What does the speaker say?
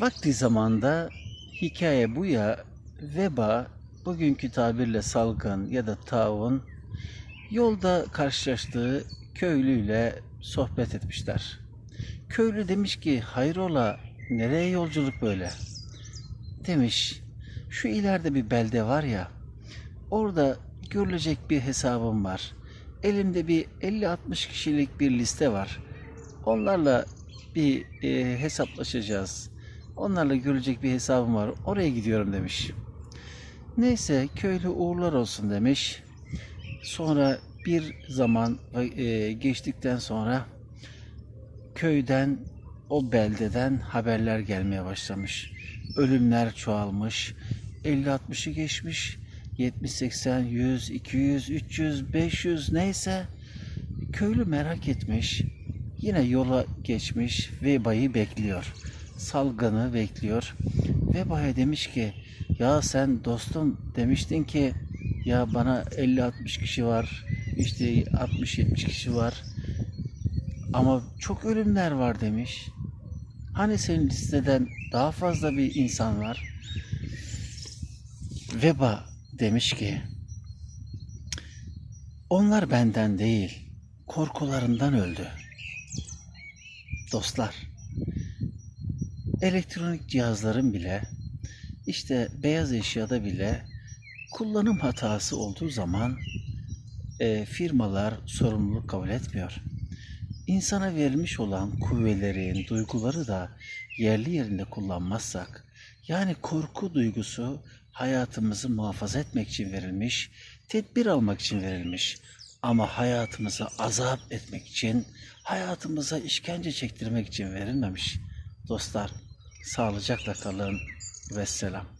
Vakti zamanda hikaye bu ya veba bugünkü tabirle salgın ya da taun yolda karşılaştığı köylüyle sohbet etmişler. Köylü demiş ki hayrola nereye yolculuk böyle? Demiş şu ileride bir belde var ya orada görülecek bir hesabım var. Elimde bir 50-60 kişilik bir liste var. Onlarla bir e, hesaplaşacağız. Onlarla görülecek bir hesabım var. Oraya gidiyorum demiş. Neyse köylü uğurlar olsun demiş. Sonra bir zaman e, geçtikten sonra köyden o beldeden haberler gelmeye başlamış. Ölümler çoğalmış. 50-60'ı geçmiş. 70, 80, 100, 200, 300, 500 neyse köylü merak etmiş. Yine yola geçmiş vebayı bekliyor. Salgını bekliyor. Vebaya demiş ki ya sen dostum demiştin ki ya bana 50-60 kişi var işte 60-70 kişi var ama çok ölümler var demiş. Hani senin listeden daha fazla bir insan var? Veba demiş ki onlar benden değil korkularından öldü. Dostlar elektronik cihazların bile işte beyaz eşyada bile kullanım hatası olduğu zaman e, firmalar sorumluluk kabul etmiyor. İnsana verilmiş olan kuvvelerin, duyguları da yerli yerinde kullanmazsak, yani korku duygusu hayatımızı muhafaza etmek için verilmiş, tedbir almak için verilmiş. Ama hayatımızı azap etmek için, hayatımıza işkence çektirmek için verilmemiş. Dostlar, sağlıcakla kalın ve selam.